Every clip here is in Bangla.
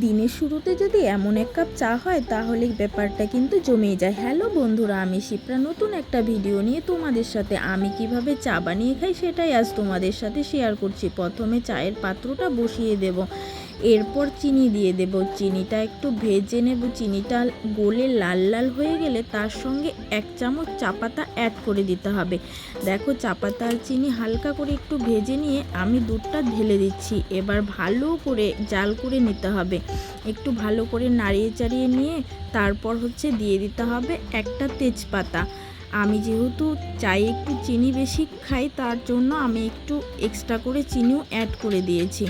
দিনের শুরুতে যদি এমন এক কাপ চা হয়, তাহলে ব্যাপারটা কিন্তু জমে যায়। হ্যালো বন্ধুরা, আমি শিপ্রা। নতুন একটা ভিডিও নিয়ে তোমাদের সাথে। আমি কীভাবে চা বানিয়ে খাই, সেটাই আজ তোমাদের সাথে শেয়ার করছি। প্রথমে চায়ের পাত্রটা বসিয়ে দেব। এরপর চিনি দিয়ে দেব। চিনিটা একটু ভেজে নেব। চিনিটা গলে লাল লাল হয়ে গেলে তার সঙ্গে এক চামচ চা পাতা অ্যাড করে দিতে হবে। দেখো চা পাতা আর চিনি হালকা করে একটু ভেজে নিয়ে আমি দুধটা ঢেলে দিচ্ছি। এবার ভালো করে জাল করে নিতে হবে। একটু ভালো করে নাড়িয়ে চাড়িয়ে নিয়ে তারপর হচ্ছে দিয়ে দিতে হবে একটা তেজপাতা। আমি যেহেতু চাই একটু চিনি বেশি খাই, তার জন্য আমি একটু এক্সট্রা করে চিনিও অ্যাড করে দিয়েছি।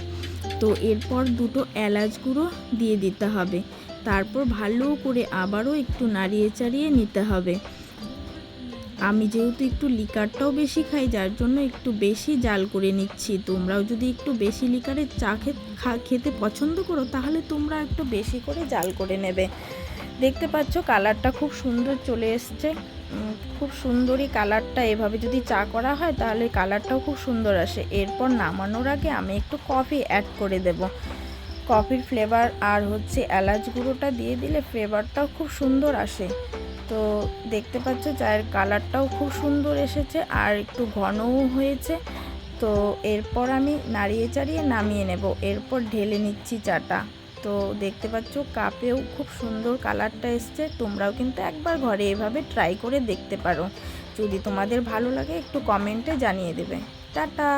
তো এরপর দুটো এলাচ গুঁড়ো দিয়ে দিতে হবে। তারপর ভালো করে আবারও একটু নাড়িয়ে চাড়িয়ে নিতে হবে। আমি যেহেতু একটু লিকারটাও বেশি খাই, যার জন্য একটু বেশি জাল করে নিচ্ছি। তোমরাও যদি একটু বেশি লিকারের চা খেতে পছন্দ করো, তাহলে তোমরা একটু বেশি করে জাল করে নেবে। দেখতে পাচ্ছ কালারটা খুব সুন্দর চলে এসছে। খুব সুন্দরই কালারটা এভাবে যদি চা করা হয়, তাহলে কালারটাও খুব সুন্দর আসে। এরপর নামানোর আগে আমি একটু কফি অ্যাড করে দেব। কফির ফ্লেভার আর হচ্ছে এলাচ গুঁড়োটা দিয়ে দিলে ফ্লেভারটাও খুব সুন্দর আসে। তো দেখতে পাচ্ছ চায়ের কালারটাও খুব সুন্দর এসেছে আর একটু ঘনও হয়েছে। তো এরপর আমি নাড়িয়ে চাড়িয়ে নামিয়ে নেব। এরপর ঢেলে নিচ্ছি চাটা। তো দেখতে পাচ্ছ কাপেও খুব সুন্দর কালারটা এসছে। তোমরাও কিন্তু একবার ঘরে এভাবে ট্রাই করে দেখতে পারো। যদি তোমাদের ভালো লাগে একটু কমেন্টে জানিয়ে দেবে। টাটা!